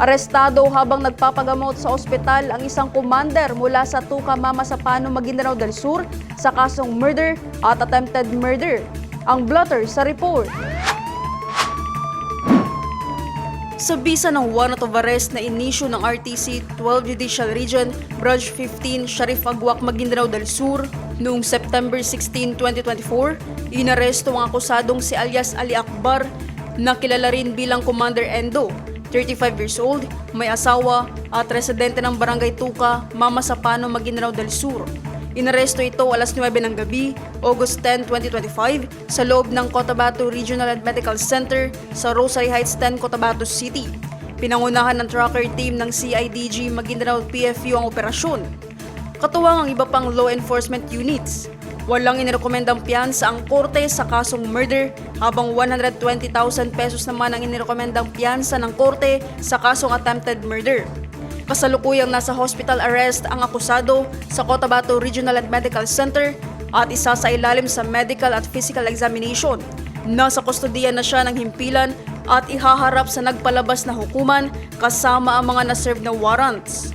Arestado habang nagpapagamot sa ospital ang isang commander mula sa Tuca Mama Sapano, Maguindanao del Sur sa kasong murder at attempted murder. Ang blotter sa report. Sa bisa ng warrant of arrest na inisyu ng RTC 12 Judicial Region, Branch 15, Sharif Agwak, Maguindanao del Sur, noong September 16, 2024, inaresto ang akusadong si alias Ali Akbar na kilala rin bilang Commander Endo, 35 years old, may asawa at residente ng Barangay Tuca, Mama Sapano, Maguindanao del Sur. Inaresto ito alas 9 ng gabi, August 10, 2025, sa loob ng Cotabato Regional and Medical Center sa Rosary Heights 10, Cotabato City. Pinangunahan ng tracker team ng CIDG Maguindanao PFU ang operasyon. Katuwang ang iba pang law enforcement units. Walang inirekomendang piyansa ang korte sa kasong murder habang 120,000 pesos naman ang inirekomendang piyansa ng korte sa kasong attempted murder. Kasalukuyang nasa hospital arrest ang akusado sa Cotabato Regional and Medical Center at isa sa ilalim sa medical at physical examination. Nasa kustodiyan na siya ng himpilan at ihaharap sa nagpalabas na hukuman kasama ang mga naserve na warrants.